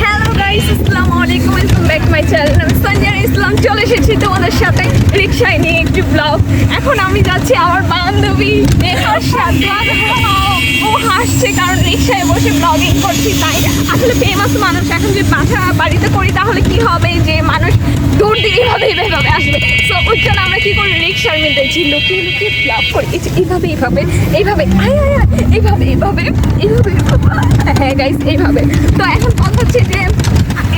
Hello guys আসসালামু আলাইকুম welcome back my channel আমি চলে এসেছি তোমাদের সাথে রিক্সায় নিয়ে একটি ব্লগ এখন আমি যাচ্ছি আমার বান্ধবী নেহার সাথে। ও হাসছে কারণ রিক্সায় বসে ব্লগিং করছি, তাই আসলে ফেমাস মানুষ। এখন যে বাসা বাড়িতে করি, তাহলে কি হবে যে মানুষ দূর দিয়ে এইভাবে এইভাবে আসবে? সো ওই জন্য আমরা কি করি রিক্সার যে লুকিয়ে লুকিয়ে ব্লগ করি। এইভাবে এইভাবে এইভাবে এইভাবে এইভাবে এইভাবে এইভাবে হ্যাঁ গাইস এইভাবে তো এখন কথা হচ্ছে যে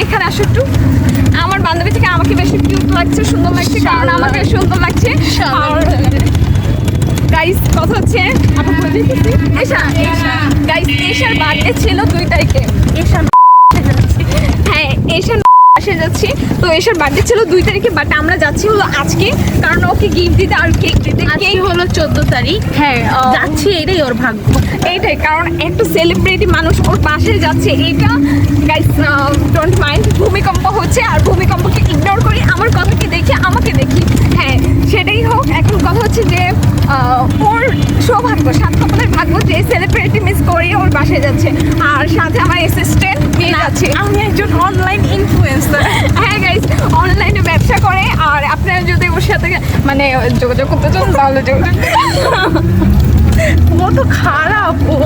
এখানে আসো একটু। আমার বান্ধবী থেকে আমাকে বেশি কিউট লাগছে সুন্দর লাগছে কারণ আমার আমাকে সুন্দর লাগছে। আর গাইস কথা হচ্ছে এশা। গাইস এশার বার্থডে ছিল দুই তারিখে। এশার হ্যাঁ এশার আসে যাচ্ছি। তো এশার বার্থডে ছিল দুই তারিখে বাট আমরা যাচ্ছি হলো আজকে কারণ ওকে গিফট দিতে আর কেক দিতে। আজকে কেক হলো চোদ্দ তারিখ। হ্যাঁ যাচ্ছি এটাই ওর ভাগ্য। এইটাই কারণ একটা সেলিব্রিটি মানুষ ওর পাশে যাচ্ছে এটা গাইস ডোন্ট মাইন্ড ভূমিকম্প হচ্ছে আর ভূমিকম্পকে ইগনোর করি আমার কথাকে দেখে আমাকে দেখি। হ্যাঁ সেটাই হোক। এখন কথা হচ্ছে যে ওর সৌভাগ্য সাত কপালের ভাগ্য যে সেলিব্রিটি মিস করিয়ে ওর বাসায় যাচ্ছে। আর সাথে আমার অ্যাসিস্ট্যান্ট নিয়ে যাচ্ছে। আমি একজন অনলাইন ইনফ্লুয়েন্সার হ্যাঁ গাইস অনলাইনে ব্যবসা করে। আর আপনারা যদি ওর সাথে মানে যোগাযোগ করতে চান তাহলে যোগাযোগ ও তো খারাপ ও।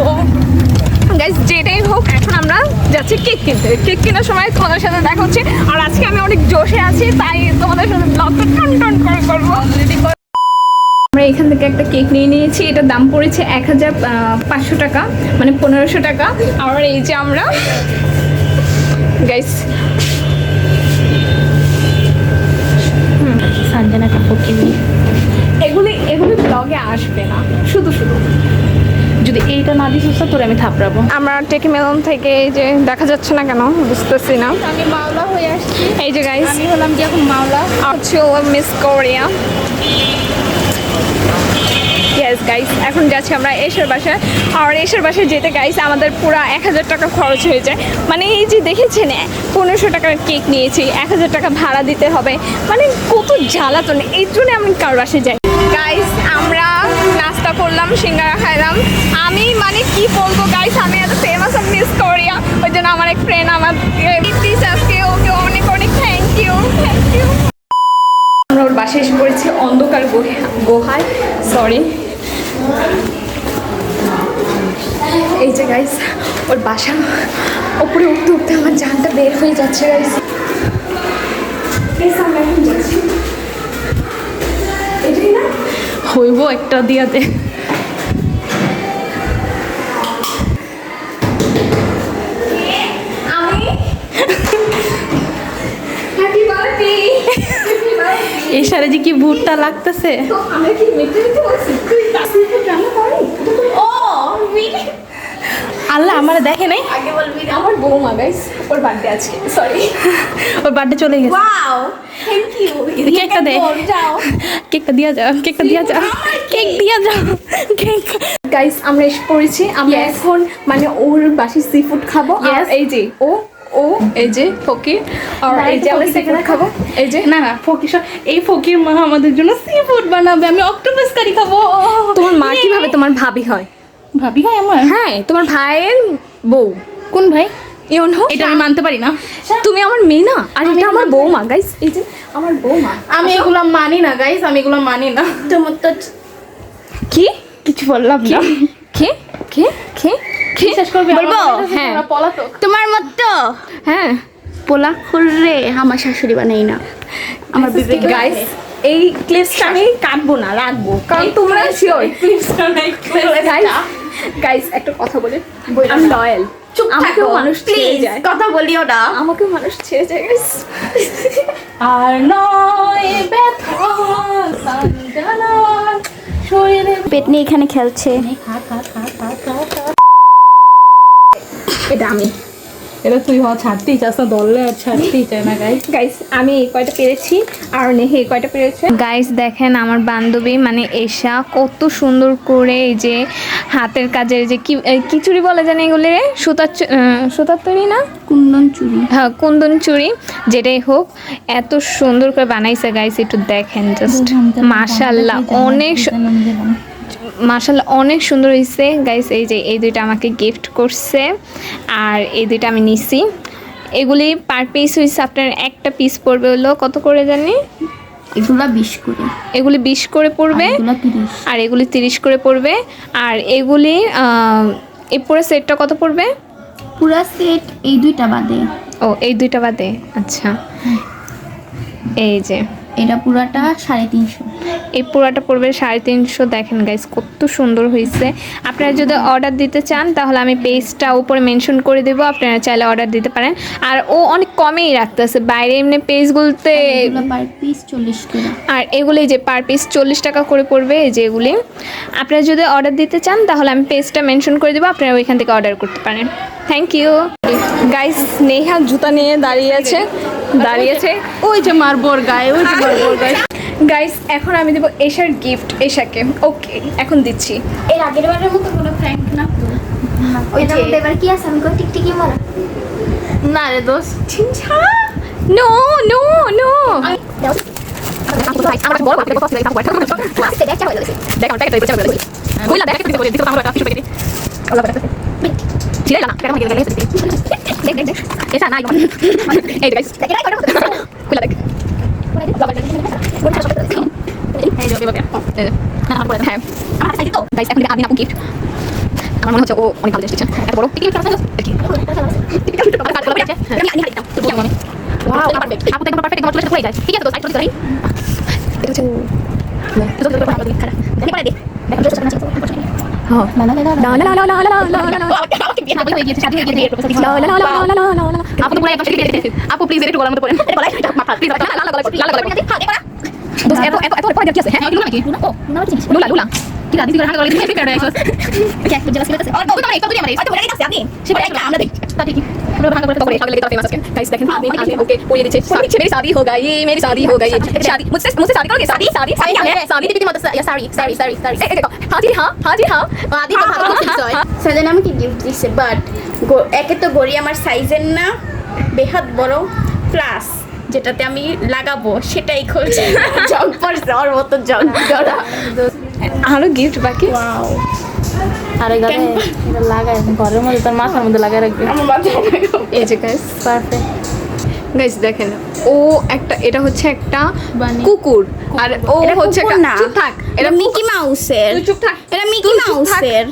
গাইজ যেটাই হোক এখন আমরা যাচ্ছি কেক কিনতে। কেক কেনার সময় তোমাদের সাথে দেখা হচ্ছে। আর আজকে আমি অনেক জোশে আছি তাই তোমাদের সাথে ব্লগটা টন টন করে করব। আমরা এখান থেকে একটা কেক নিয়ে নিয়েছি এটার দাম পড়েছে এক হাজার পাঁচশো টাকা মানে পনেরোশো টাকা। আর এই যে আমরা গাইস সঞ্জনা কাপুর কিনি। এগুলি এগুলি ব্লগে আসবে না শুধু শুধু। যদি এইটা না দিস তোর আমি থাপড়াবো। আমরা টেকি মেলন থেকে এই যে দেখা যাচ্ছে না কেন বুঝতেছি না। আমি মাওলা হয়ে আসছি। এই যে গাইস আমি হলাম কি এখন মাওলা। হচ্ছে মিস কোরিয়া ইয়েস গাইস এখন যাচ্ছি আমরা এসের বাসায়। আর এসের বাসায় যেতে গাইস আমাদের পুরো এক হাজার টাকা খরচ হয়ে যায়। মানে এই যে দেখেছেন পনেরোশো টাকার কেক নিয়েছি এক হাজার টাকা ভাড়া দিতে হবে। মানে কত জ্বালাতন এই জন্য আমি কার বাসায় যাই করলাম, সিঙ্গারা খাইলাম। আমি মানে কি বলব গাইস আমি এত ফেমাস অফ মিস কোরিয়া ওই জন্য আমার এক ফ্রেন্ড আমার প্লিজ আজকে ওকে অনেক অনেক থ্যাংক ইউ থ্যাংক ইউ আমরা ওর বাসায় এসে পড়েছি অন্ধকার গুহা- গুহায় সরি এই যে গাইস ওর বাসা ওপরে উঠতে উঠতে আমার জানটা বের হয়ে যাচ্ছে গাইস হইব একটা দিয়াতে। এই সারে যে কি ভুট্টা লাগতেছে? আল্লাহ আমার দেখে নাই? আগে বলবি আমার বৌমা গাইস ওর বার্থডে আজকে সরি ওর বার্থডে চলে গেছে। ওয়াও থ্যাংক ইউ কেকটা দে। যাও। কেকটা দিয়া যা কেকটা দিয়া যা কেক দিয়া যা কেক। গাইস আমরা এসে পড়েছি। আমরা এখন মানে ওর বাসি সি ফুড খাব। আর এই যে ও ও এই যে ফকির আর এই যে আমরা সি ফকির ফুড দেখে খাব এই যে না না ফকির এই ফকির মা আমাদের জন্য সি ফুড বানাবে আমি অক্টোপাস কারি খাব। তোমার মা কীভাবে তোমার ভাবি হয়? ভাবি হয় আমার? হ্যাঁ তোমার ভাইয়ের বউ। কোন ভাই? এটা আমি মানতে পারি না। তুমি আমার মেয়ে না? আর এটা আমার বৌমা গাইস এই যে আমার বৌমা আমি এগুলো মানি না গাইস আমি এগুলো মানি না। তোমার তো কি? কিছু বললাম না। কে? কে? কে? বিশ্বাস করবে বলব? হ্যাঁ পলাতক। তোমার মতো? হ্যাঁ। পোলা খুলরে আমার শাশুড়ি বানাই না। আমার বিবেক গাইস এই ক্লিপসটা আমি কাটবো না রাখব। কারণ তোমরা শিওর গাইস গাইস একটা কথা বলি। আমি লয়াল আমাকেও মানুষ ছেড়ে যায়। কথা বলিও না। আমাকেও মানুষ ছেড়ে যায় গাইস আর নয় ব্যথা শরীরে পেট নিয়ে এখানে খেলছে। খা খা খা খা খা এটা আমি এটা তুই হ ছাড়তেই চাস না দলে আর ছাড়তেই চায় না গাইস গাইস আমি এই কয়টা পেরেছি আর নেহে এই কয়টা পেরেছে। গাইস দেখেন আমার বান্ধবী মানে এশা কত সুন্দর করে এই যে হাতের কাজের যে কি এই বলে জানি এগুলি রে? সুতার সুতার তৈরি না? কুন্দন চুরি হ্যাঁ কুন্দন চুড়ি যেটাই হোক এত সুন্দর করে বানাইছে গাইস একটু দেখেন জাস্ট মাশাল্লাহ অনেক মার্শাল্লাহ অনেক সুন্দর হয়েছে গাইস এই যে এই দুইটা আমাকে গিফট করছে আর এই দুইটা আমি নিছি। এগুলি পার পিস হয়েছে আপনার একটা পিস পড়বে হলো কত করে জানি? এগুলা বিশ করে। এগুলি বিশ করে পড়বে আর এগুলি তিরিশ। করে পড়বে। আর এগুলি এই পুরো সেটটা কত পড়বে? পুরা সেট এই দুইটা বাদে। ও এই দুইটা বাদে আচ্ছা। এই যে। এটা পুরাটা সাড়ে তিনশো। এই পুরাটা পড়বে সাড়ে তিনশো। দেখেন গাইস কত সুন্দর হয়েছে আপনারা যদি অর্ডার দিতে চান তাহলে আমি পেজটা উপরে মেনশন করে দেবো। আপনারা চাইলে অর্ডার দিতে পারেন। আর ও অনেক কমেই রাখতেছে। বাইরে এমনি পেজগুলোতে পার পিস চল্লিশ করে আর এগুলি যে পার পিস চল্লিশ টাকা করে পড়বে এই যে এগুলি। আপনারা যদি অর্ডার দিতে চান তাহলে আমি পেজটা মেনশন করে দেবো। আপনারা ওইখান থেকে অর্ডার করতে পারেন। থ্যাংক ইউ গাইস নেহা জুতা নিয়ে দাঁড়িয়ে আছে। দাঁড়িয়েছে। ওই যে মারবোর গায়ে ওই যে মারবোর গায়ে গাইস এখন আমি দেবো এশার গিফট এশাকে। ওকে এখন দিচ্ছি। এর আগের বারের মতো কোনো ফ্র্যাঙ্ক না। ওই যে এবার কি আছে? আমি কই টিকটিকি মারা? না রে দোস দোষ নো নো নো আমার মনে হচ্ছে ও অনেক ভালো জিনিস দিচ্ছে এত বড় আপু একবার পারফেক্ট আমার চলে হয়ে যায় ঠিক আছে তো সাইড করে এটা হচ্ছে আপু প্লিজ একটু গলার মতো পড়েন এত লুলা লুলা কি দাদি করে হাতে গলা দিয়ে পেড়ে আইছস ও তো মানে কত দিয়ে মানে সেটা একটা আমরা দেখ তা ঠিক আমরা ভাঙা করে তো করে সকালে लेके आते हैं गाइस देखें আমি আমি ओके वो ये नीचे शादी मेरी शादी हो गई मेरी शादी हो गई शादी मुझसे मुझसे शादी करोगे शादी शादी शादी क्या है शादी दीदी मत सॉरी सॉरी सॉरी सॉरी ए देखो हां जी हां हां जी हां আদি তো ভালো কিছু হয় সেদিন আমাকে গিফট দিছে বাট একে তো গড়ি আমার সাইজের না বেহাত বড় প্লাস যেটাতে আমি লাগাবো সেটাই খুলছে জগ পড়ছে ওর মতো জগ জড়া আরও গিফট বাকি? আরে গালে এটা লাগায় ঘরের মধ্যে তার মাথার মধ্যে লাগায় রাখবে। আমার মাথায় এই যে গাইস পারফেক্ট গাইস দেখেন ও একটা এটা হচ্ছে একটা। কুকুর আর ও হচ্ছে একটা- না। চুপ থাক এটা মিকি মাউসের তুই চুপ থাক। এটা মিকি মাউসের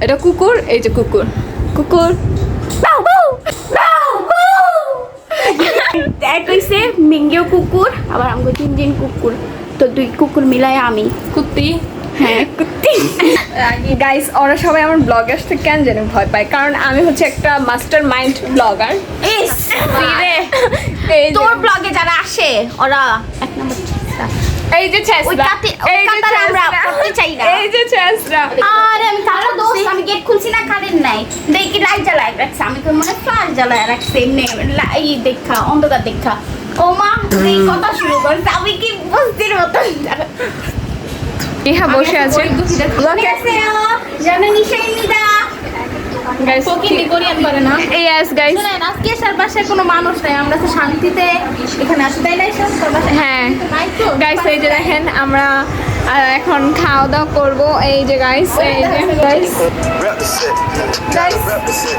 এটা কুকুর এই যে কুকুর। কুকুর। এক কইছে মিঙ্গেও কুকুর আবার আমাকে তিন দিন কুকুর। তো দুই কুকুর মিলায় আমি। কুত্তি। হ্যাঁ কুত্তি। গাইস ওরা সবাই আমার ব্লগ আসতে কেন জানি ভয় পায়? কারণ আমি হচ্ছে একটা মাস্টার মাইন্ড ব্লগার তোর ব্লগে যারা আসে ওরা এক নম্বর এই যে চেসরা ওই কাতে- ওই এই যে চেসরা। পড়তে চাই না। এই যে চেসরা আরে আমি দোষ আমি গেট খুলছি না কারেন্ট নাই। দেখি লাইট জ্বালায় রাখছে আমি তো মনে ফ্লাশ জ্বালায় রাখছে এমনি। লাই দেখা অন্ধকার দেখা। ও মা এই কথা শুরু করছে আমি কি বুঝতে মতন? ইহা বসে আছে আমরা এখানে হ্যাঁ। গাইস এই যে দেখেন আমরা এখন খাওয়া দাওয়া করব। এই যে গাইস এই যে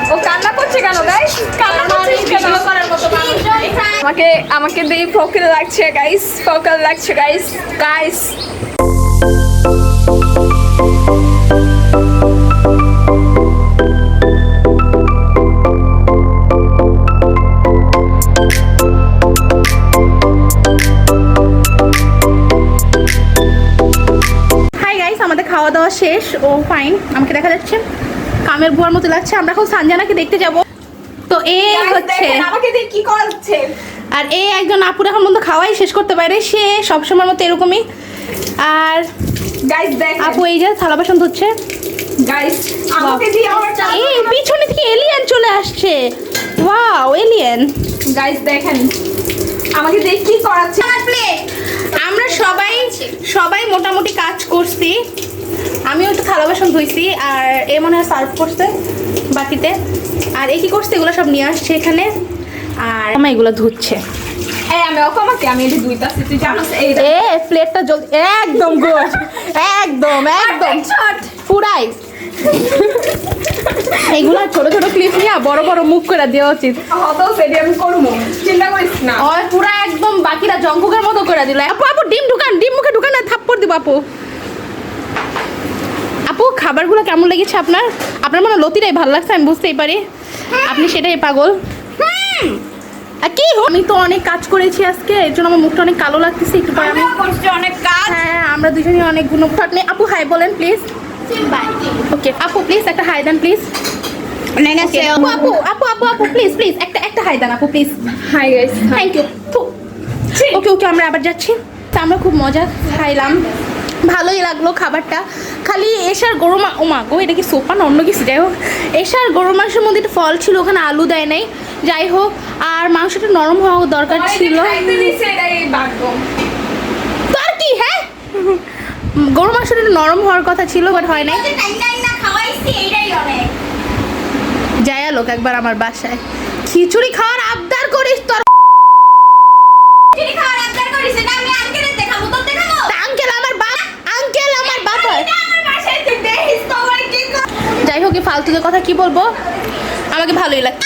ও কান্না করছে কেন গাইস। আমাকে আমাকে দিয়ে ফকির লাগছে গাইস ফকল লাগছে গাইস গাইস খাওয়া দাওয়া শেষ ও ফাইন আমাকে দেখা যাচ্ছে। কামের বুয়ার মতো লাগছে আমরা এখন সানজানাকে দেখতে যাব। তো এ হচ্ছে আমাকে দিয়ে কি করছে আর এ একজন আপুর এখন পর্যন্ত খাওয়াই শেষ করতে পারে সে সবসময় মতো এরকমই। আর গাইস দেখ আপু এই যে থালা বাসন ধুচ্ছে। গাইস আমাকে দিয়ে আমার এই পিছনে থেকে এলিয়েন চলে আসছে। ওয়াও এলিয়েন গাইস দেখেন। আমাকে দিয়ে কি করাচ্ছে আমরা সবাই সবাই মোটামুটি কাজ করছি। আমিও একটু থালা বাসন ধুইছি আর এ মনে হয় সার্ভ করছে বাটিতে। আর এ কি করছে এগুলো সব নিয়ে আসছে এখানে। আর আমার এগুলো ধুচ্ছে। এই এই প্লেটটা জলদি একদম গুড একদম একদম। পুরাই। এইগুলা ছোট ছোট ক্লিপ নিয়ে বড় বড় মুখ করে দেওয়া উচিত। চিন্তা করিস না। পুরা একদম বাকিরা জঙ্কুকের মতো করে দিল। আপু আপু ডিম ঢুকান ডিম মুখে ঢুকান থাপ্পড় দিব আপু। আপু খাবারগুলো কেমন লেগেছে আপনার? আপনার মনে হয় লতিটাই ভালো লাগছে আমি বুঝতেই পারি। আপনি সেটাই পাগল। কি আমি তো অনেক কাজ করেছি আজকে এর জন্য আমার মুখটা অনেক কালো লাগতেছে একটু পরে আমি অনেক কাজ। হ্যাঁ আমরা দুজনই অনেক গুণ নেই আপু হাই বলেন প্লিজ ওকে আপু প্লিজ একটা হাই দেন প্লিজ আপু আপু আপু আপু আপু প্লিজ প্লিজ একটা একটা হাই দেন আপু please hi guys thank you okay okay আমরা আবার যাচ্ছি। তা আমরা খুব মজা খাইলাম। ভালোই লাগল খাবারটা। খালি এসার গরু মা ও মা গো এটা কি সোপা না অন্য কিছু? যাই হোক এসার গরু মাংসের মধ্যে একটা ফল ছিল ওখানে আলু দেয় নাই। যাই হোক আর মাংসটা নরম হওয়া দরকার ছিল। খাইতে দিছে এটাই ভাগ্য তো আর কি হ্যাঁ? গরু মাংসটা একটু নরম হওয়ার কথা ছিল বাট হয় নাই। যাই লোক একবার আমার বাসায়। খিচুড়ি খাওয়ার আবদার করিস তোর আঙ্কেল আমার বাপ আঙ্কেল আমার বাপ হয় যাই হোক এই ফালতুদের কথা কি বলব? আমাকে ভালোই লাগে।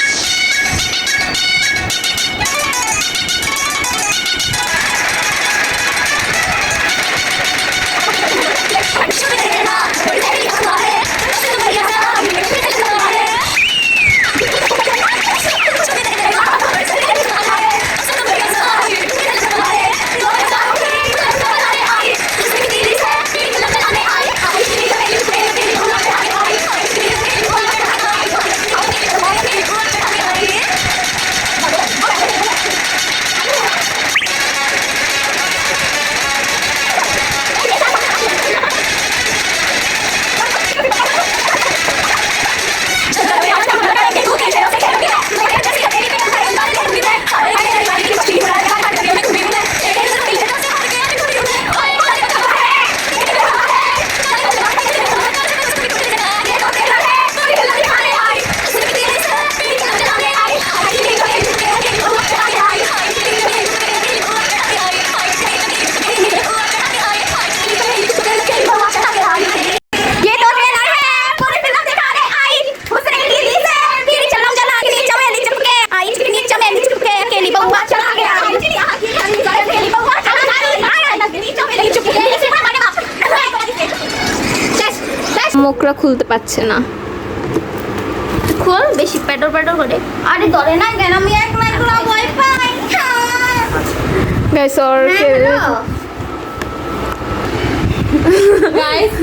খুলতে পারছে না। খোল বেশি পেটর পেটর করে। আরে ধরে না কেন আমি ভয় গাইস ওর গাইস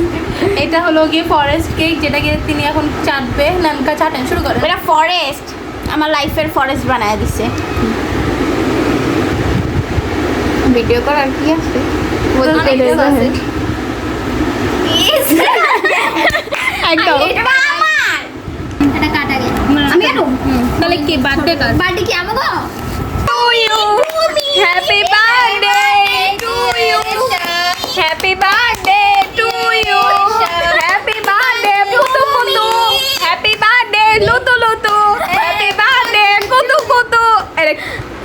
এটা হলো গিয়ে ফরেস্ট কেক যেটাকে তিনি এখন চাটবে নানকা চাটেন শুরু করেন এটা ফরেস্ট আমার লাইফের ফরেস্ট বানায় দিছে। ভিডিও করার কি আছে? আছে। একদম এটা আমার এটা কাটা গে আমি আনো তাহলে কি বার্থডে কাজ বাড়ি কি আমাগো to you happy birthday to you happy birthday to you happy birthday putu putu happy birthday lutu lutu happy birthday kutu kutu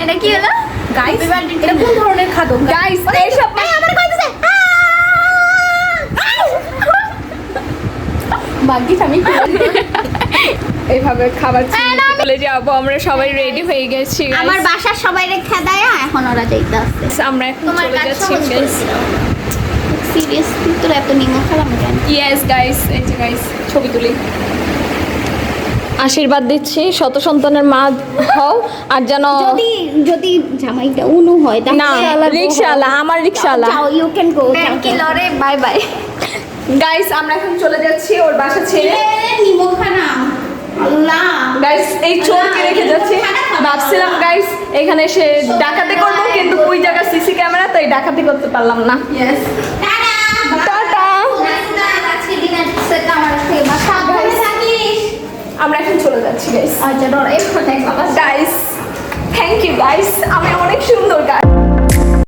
এটা কি হলো গাইস এটা কোন ধরনের খাদ্য গাইস এইসব আমার ভাগ্যিস আমি এইভাবে খাবার চলে যাব আমরা সবাই রেডি হয়ে গেছি আমার বাসার সবাই রেখে দেয় এখন ওরা যাইতে আসছে আমরা এখন চলে যাচ্ছি সিরিয়াসলি তোর এত নিমো খেলাম কেন ইয়েস গাইস এই যে গাইস ছবি তুলি। আশীর্বাদ দিচ্ছি শত সন্তানের মা হও আর যেন যদি যদি জামাইটা উনু হয় না রিক্সাওয়ালা আমার রিক্সাওয়ালা। যাও ইউ ক্যান গো কি লরে বাই বাই গাইস আমরা এখন চলে যাচ্ছি ওর বাসা ছেড়ে। নিমো খানা গাইস এই চোরকে রেখে যাচ্ছি। ভাবছিলাম গাইস এখানে এসে ডাকাতি করব কিন্তু ওই সিসি ক্যামেরা তাই ডাকাতি করতে পারলাম না। Yes tata. আমরা এখন চলে যাচ্ছি গাইস আচ্ছা থ্যাংক ইউ গাইস আমি অনেক সুন্দর গাইস